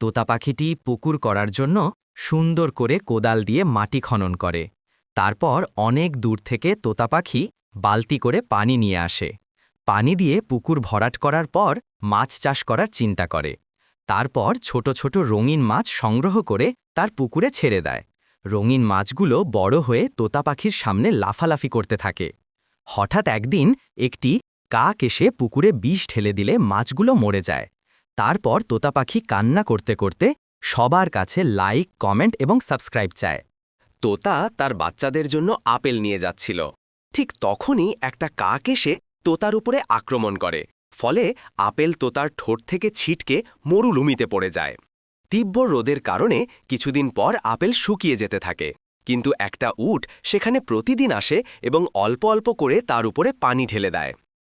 তোতা পাখিটি পুকুর করার জন্য সুন্দর করে কোদাল দিয়ে মাটি খনন করে। তারপর অনেক দূর থেকে তোতা পাখি বালতি করে পানি নিয়ে আসে। পানি দিয়ে পুকুর ভরাট করার পর মাছ চাষ করার চিন্তা করে। তারপর ছোট ছোট রঙিন মাছ সংগ্রহ করে তার পুকুরে ছেড়ে দেয়। রঙিন মাছগুলো বড় হয়ে তোতা পাখির সামনে লাফালাফি করতে থাকে। হঠাৎ একদিন একটি কাক এসে পুকুরে বিষ ঢেলে দিলে মাছগুলো মরে যায়। তারপর তোতা পাখি কান্না করতে করতে সবার কাছে লাইক, কমেন্ট এবং সাবস্ক্রাইব চায়। তোতা তার বাচ্চাদের জন্য আপেল নিয়ে যাচ্ছিল। ঠিক তখনই একটা কাক এসে তোতার উপরে আক্রমণ করে, ফলে আপেল তোতার ঠোঁট থেকে ছিটকে মরুলুমিতে পড়ে যায়। তীব্র রোদের কারণে কিছুদিন পর আপেল শুকিয়ে যেতে থাকে, কিন্তু একটা উট সেখানে প্রতিদিন আসে এবং অল্প অল্প করে তার উপরে পানি ঢেলে দেয়।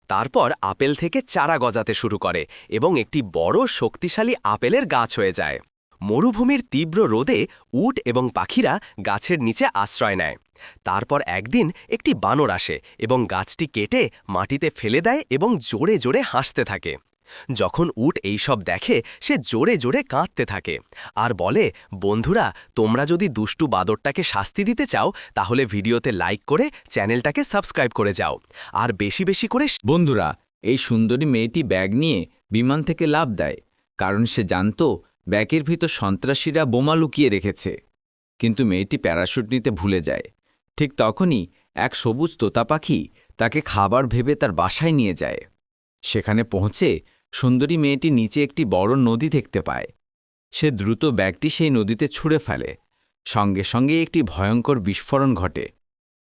তারপর আপেল থেকে চারা গজাতে শুরু করে এবং একটি বড় শক্তিশালী আপেলের গাছ হয়ে যায়। মরুভূমির তীব্র রোদে উট এবং পাখিরা গাছের নিচে আশ্রয় নেয়। তারপর একদিন একটি বানর আসে এবং গাছটি কেটে মাটিতে ফেলে দেয় এবং জোরে জোরে হাসতে থাকে। যখন উট এইসব দেখে, সে জোরে জোরে কাঁদতে থাকে। আর বলে, বন্ধুরা, তোমরা যদি দুষ্টু বাদরটাকে শাস্তি দিতে চাও, তাহলে ভিডিওতে লাইক করে চ্যানেলটাকে সাবস্ক্রাইব করে যাও। আর বেশি বেশি করে বন্ধুরা, এই সুন্দরী মেয়েটি ব্যাগ নিয়ে বিমান থেকে লাভ দেয়, কারণ সে জানত ব্যাগের ভিতর সন্ত্রাসীরা বোমা লুকিয়ে রেখেছে। কিন্তু মেয়েটি প্যারাশুট নিতে ভুলে যায়। ঠিক তখনই এক সবুজ তোতা পাখি তাকে খাবার ভেবে তার বাসায় নিয়ে যায়। সেখানে পৌঁছে সুন্দরী মেয়েটি নিচে একটি বড় নদী দেখতে পায়। সে দ্রুত ব্যাগটি সেই নদীতে ছুঁড়ে ফেলে। সঙ্গে সঙ্গে একটি ভয়ঙ্কর বিস্ফোরণ ঘটে।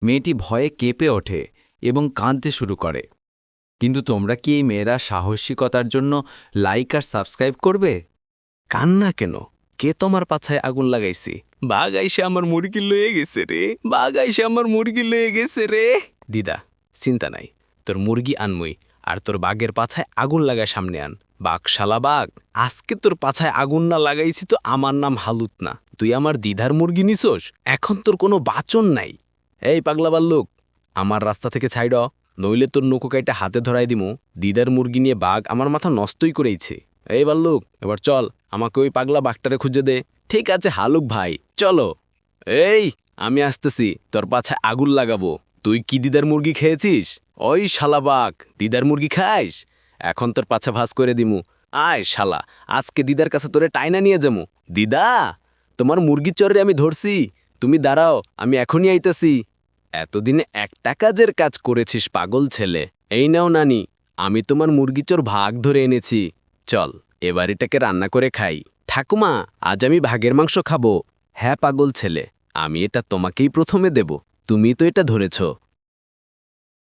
মেয়েটি ভয়ে কেঁপে ওঠে এবং কাঁদতে শুরু করে। কিন্তু তোমরা কি এই মেয়েরা সাহসিকতার জন্য লাইক আর সাবস্ক্রাইব করবে? কান্না কেন? কে তোমার পাছায় আগুন লাগাইছি? বাঘ আইসে আমার মুরগি লয়ে গেছে রে। বাঘ আইসে আমার মুরগি লয়ে গেছে রে। দিদা, চিন্তা নাই। তোর মুরগি আনমুই। আর তোর বাঘের পাছায় আগুন লাগায় সামনে আন। বাঘ শালা বাঘ, আজকে তোর পাছায় আগুন না লাগাইছি তো আমার নাম হালুত না। তুই আমার দিদার মুরগি নিছোস? এখন তোর কোনো বাচন নাই। এই পাগলা বাল্লুক, আমার রাস্তা থেকে ছাইড। নইলে তোর নৌকো কাইটা হাতে ধরাই দিমু। দিদার মুরগি নিয়ে বাঘ আমার মাথা নষ্টই করেইছে। এই বাল্লুক, এবার চল, আমাকে ওই পাগলা বাঘটারে খুঁজে দে। ঠিক আছে হালুক ভাই, চলো। এই, আমি আসতেছি, তোর পাছায় আগুন লাগাবো। তুই কি দিদার মুরগি খেয়েছিস? ওই শালা বাঘ, দিদার মুরগি খাইস? এখন তোর পাছা ভাস করে দিমু। আয় শালা, আজকে দিদার কাছে তোরে টাইনা নিয়ে যামু। দিদা, তোমার মুরগির চরে আমি ধরছি। তুমি দাঁড়াও, আমি এখনই আইতেছি। এতদিনে একটা কাজের কাজ করেছিস, পাগল ছেলে। এই নাও নানি, আমি তোমার মুরগিচোর ভাগ ধরে এনেছি। চল, এবার এটাকে রান্না করে খাই। ঠাকুমা, আজ আমি ভাগের মাংস খাব। হ্যাঁ পাগল ছেলে, আমি এটা তোমাকেই প্রথমে দেব। তুমি তো এটা ধরেছ।